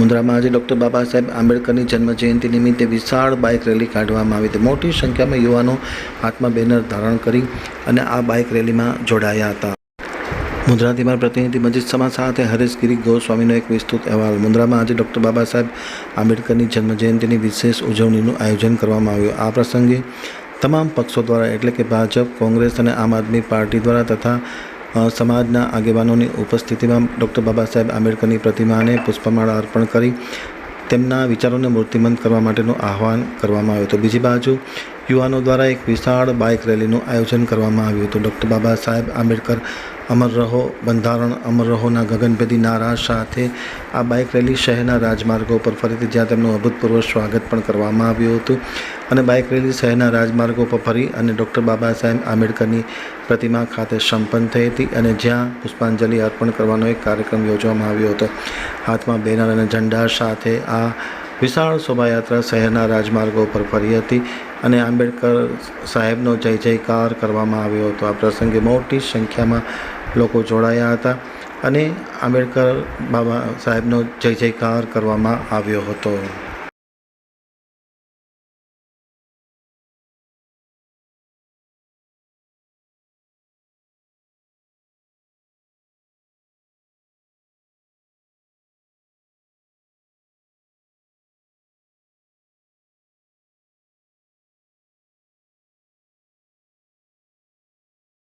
મુન્દ્રામાં આજે ડૉક્ટર બાબા સાહેબ આંબેડકરની જન્મજયંતિ નિમિત્તે વિશાળ બાઇક રેલી કાઢવામાં આવી હતી. મોટી સંખ્યામાં યુવાનો હાથમાં બેનર ધારણ કરી અને આ બાઇક રેલીમાં જોડાયા હતા. મુન્દ્રાથી મારા પ્રતિનિધિ મજીદ સમા સાથે હરેશગીરી ગોસ્વામીનો એક વિસ્તૃત અહેવાલ. મુન્દ્રામાં આજે ડૉક્ટર બાબા સાહેબ આંબેડકરની જન્મજયંતિની વિશેષ ઉજવણીનું આયોજન કરવામાં આવ્યું. આ પ્રસંગે તમામ પક્ષો દ્વારા, એટલે કે ભાજપ, કોંગ્રેસ અને આમ આદમી પાર્ટી દ્વારા તથા સમાજના આગેવાનોની ઉપસ્થિતિમાં ડૉક્ટર બાબા સાહેબ આંબેડકરની પ્રતિમાને પુષ્પમાળા અર્પણ કરી તેમના વિચારોને મૂર્તિમંત કરવા માટેનું આહવાન કરવામાં આવ્યું હતું. બીજી બાજુ યુવાનો દ્વારા એક વિશાળ બાઇક રેલીનું આયોજન કરવામાં આવ્યું હતું. ડૉક્ટર બાબા સાહેબ આંબેડકર અમર રહો, બંધારણ અમર રહોના ગગનભેદી નારા સાથે આ બાઇક રેલી શહેરના રાજમાર્ગો પર ફરીથી જ્યાં તેમનું અભૂતપૂર્વ સ્વાગત પણ કરવામાં આવ્યું હતું. અને બાઇક રેલી શહેરના રાજમાર્ગો પર ફરી અને ડૉક્ટર બાબા સાહેબ આંબેડકરની પ્રતિમા ખાતે સંપન્ન થઈ હતી અને જ્યાં પુષ્પાંજલિ અર્પણ કરવાનો એક કાર્યક્રમ યોજવામાં આવ્યો હતો. હાથમાં બેનર અને ઝંડા સાથે આ વિશાળ શોભાયાત્રા શહેરના રાજમાર્ગો પર ફરી હતી અને આંબેડકર સાહેબનો જય જયકાર કરવામાં આવ્યો હતો. આ પ્રસંગે મોટી સંખ્યામાં લોકો જોડાયા હતા અને આંબેડકર બાબા સાહેબનો જય જયકાર કરવામાં આવ્યો હતો.